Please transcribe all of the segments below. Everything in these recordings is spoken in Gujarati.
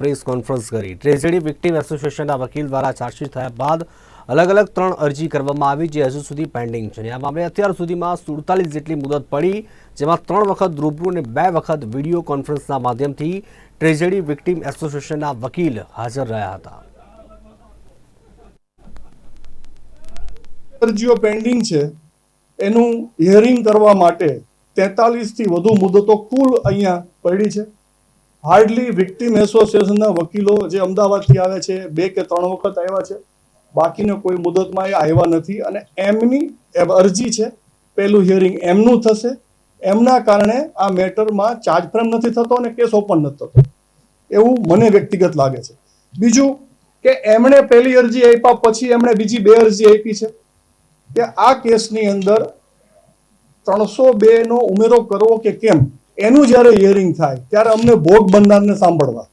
પ્રેસ કોન્ફરન્સ કરી. ટ્રેજેડી વિક્ટીમ એસોસિએશનના વકીલ દ્વારા ચાર્જશીટ થયા બાદ અલગ અલગ ત્રણ અરજી કરવામાં આવી જે હજુ સુધી પેન્ડિંગ છે. આ મામલે અત્યાર સુધીમાં સુડતાલીસ જેટલી મુદત પડી, જેમાં ત્રણ વખત રૂબરૂ અને બે વખત વીડિયો કોન્ફરન્સના માધ્યમથી ટ્રેજેડી વિક્ટીમ એસોસિએશનના વકીલ હાજર રહ્યા હતા. અરજીઓ પેન્ડિંગ છે. એનું હિયરિંગ કરવા માટે તેતાલીસથી વધુ મુદતો કુલ અહીંયા પડી છે. હાર્ડલી વિક્ટીમ એસોસિએશનના વકીલો જે અમદાવાદથી આવે છે, બે કે ત્રણ વખત આવ્યા છે, બાકીનો કોઈ મુદતમાં એ આવ્યા નથી. અને એમની અરજી છે, પહેલું હિયરિંગ એમનું થશે. એમના કારણે આ મેટરમાં ચાર્જ ફ્રેમ નથી થતો અને કેસ ઓપન નથી થતો. એવું મને વ્યક્તિગત લાગે છે. બીજું કે એમણે પહેલી અરજી આપ્યા પછી એમણે બીજી બે અરજી આપી છે. કે આ કેસની અંદર ત્રણસો બેનો ઉમેરો કરવો કે કેમ? એનું જ્યારે હિયરિંગ થાય, ત્યારે અમને ભોગ બંધારણને સાંભળવા.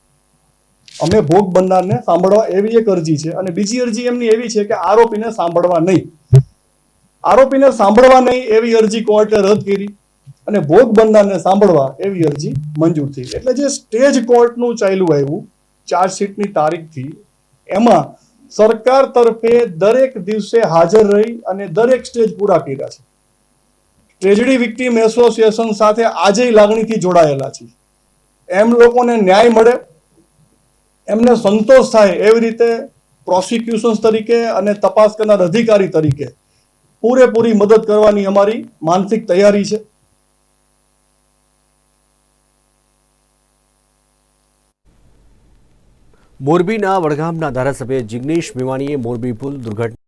અમે ભોગ બંધારણને સાંભળવા એવી એક અરજી છે અને બીજી અરજી એમની એવી છે કે આરોપીને સાંભળવા નહીં. આરોપીને સાંભળવા નહીં એવી અરજી કોર્ટે રદ કરી અને ભોગ બંધારણને સાંભળવા એવી અરજી મંજૂર થઈ. એટલે જે સ્ટેજ કોર્ટનું ચાલ્યું આવ્યું, ચાર્જશીટની તારીખથી, એમાં સરકાર તરફે દરેક દિવસે હાજર રહી અને દરેક સ્ટેજ પૂરા કર્યા છે. ટ્રેજડી વિક્ટીમ એસોસિએશન સાથે આજે લાગણીથી જોડાયેલા છે એમ લોકોને ન્યાય મળે, એમને સંતોષ થાય એવી રીતે પ્રોસિક્યુશન્સ તરીકે અને તપાસ કરનાર અધિકારી તરીકે પૂરેપૂરી મદદ કરવાની અમારી માનસિક તૈયારી છે. મોરબીના વડગામના ધારાસભ્ય જિગ્નેશ મેવાણીએ મોરબી પુલ દુર્ઘટના